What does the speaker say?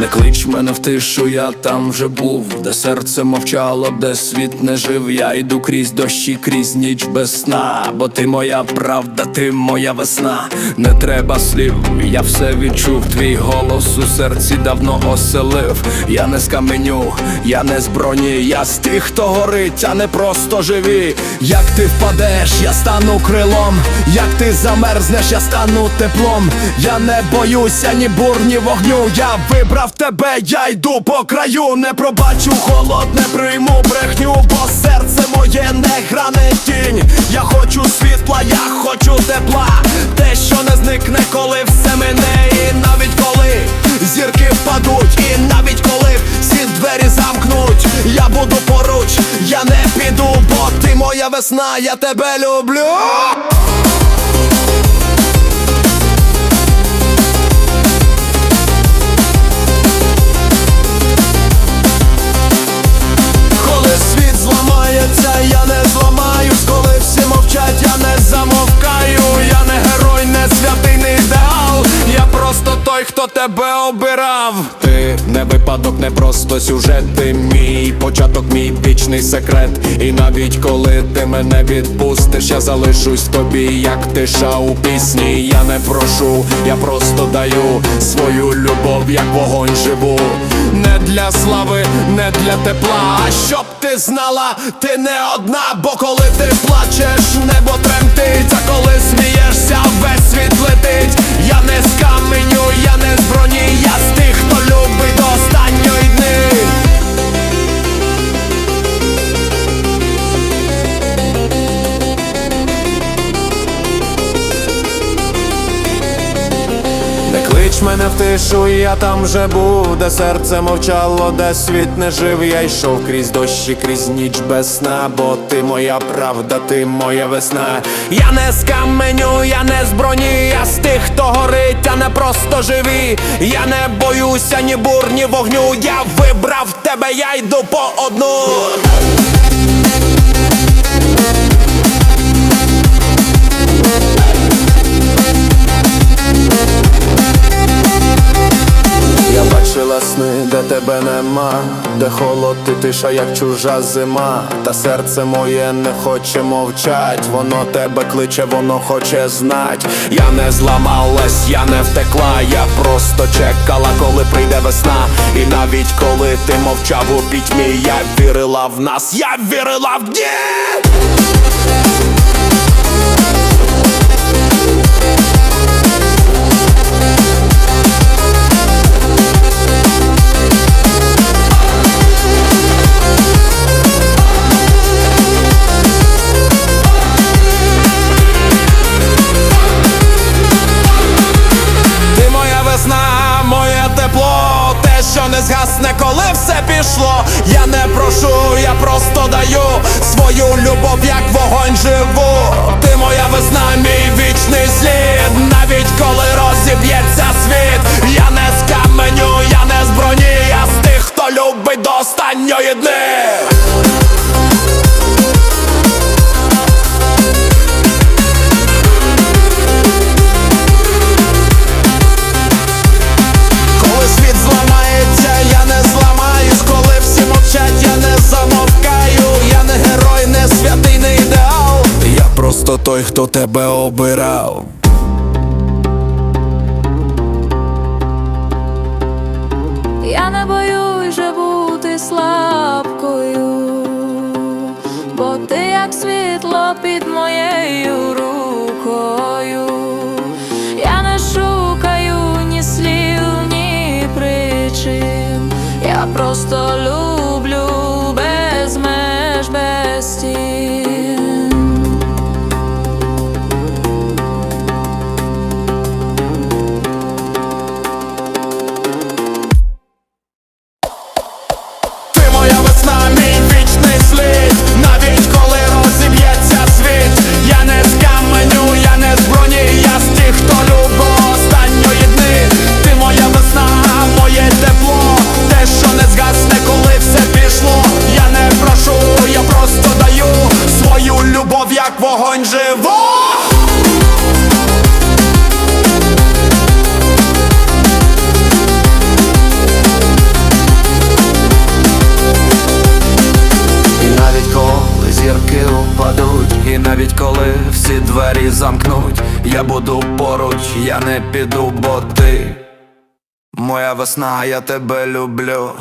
Не клич мене в тишу, я там вже був, де серце мовчало, де світ не жив. Я йду крізь дощі, крізь ніч без сна. Бо ти моя правда, ти моя весна. Не треба слів, я все відчув. Твій голос у серці давно оселив. Я не з каменю, я не з броні, я з тих, хто горить, а не просто живі. Як ти впадеш, я стану крилом. Як ти замерзнеш, я стану теплом. Я не боюся ні бур, ні вогню. Я вибрав тебе, я йду по краю. Не пробачу холод, не прийму брехню, бо серце моє не гране тінь. Я хочу світла, я хочу тепла. Те, що не зникне, коли все мене, і навіть коли зірки впадуть, і навіть коли всі двері замкнуть, я буду поруч, я не піду, бо ти моя весна, я тебе люблю. Тебе обирав. Ти не випадок, не просто сюжет, ти мій початок, мій вічний секрет. І навіть коли ти мене відпустиш, я залишусь тобі, як тиша у пісні. Я не прошу, я просто даю свою любов, як вогонь живу. Не для слави, не для тепла. А щоб ти знала, ти не одна, бо коли ти плачеш, небо тремтить, а коли смієшся, весь світ летить. Я не каменю, я не з броні, клич мене в тишу, я там вже був, де серце мовчало, де світ не жив. Я йшов крізь дощі, крізь ніч без сна, бо ти моя правда, ти моя весна. Я не з каменю, я не з броні, я з тих, хто горить, а не просто живі. Я не боюся ні бур, ні вогню. Я вибрав тебе, я йду по одну. Сни, де тебе нема, де холод і тиша, як чужа зима, та серце моє не хоче мовчать, воно тебе кличе, воно хоче знать. Я не зламалась, я не втекла, я просто чекала, коли прийде весна. І навіть коли ти мовчав у пітьмі, я вірила в нас, я вірила в дні. Не коли все пішло. Я не прошу, я просто даю свою любов, як вогонь живу. Ти моя весна, мій вічний слід, навіть коли розіб'ється той, хто тебе обирав. Я не боюсь вже бути слабкою, бо ти як світло під моєю рукою. Я не шукаю ні слів, ні причин. Я просто люблю огонь живо! Навіть коли зірки упадуть, і навіть коли всі двері замкнуть, я буду поруч, я не піду, бо ти моя весна, я тебе люблю.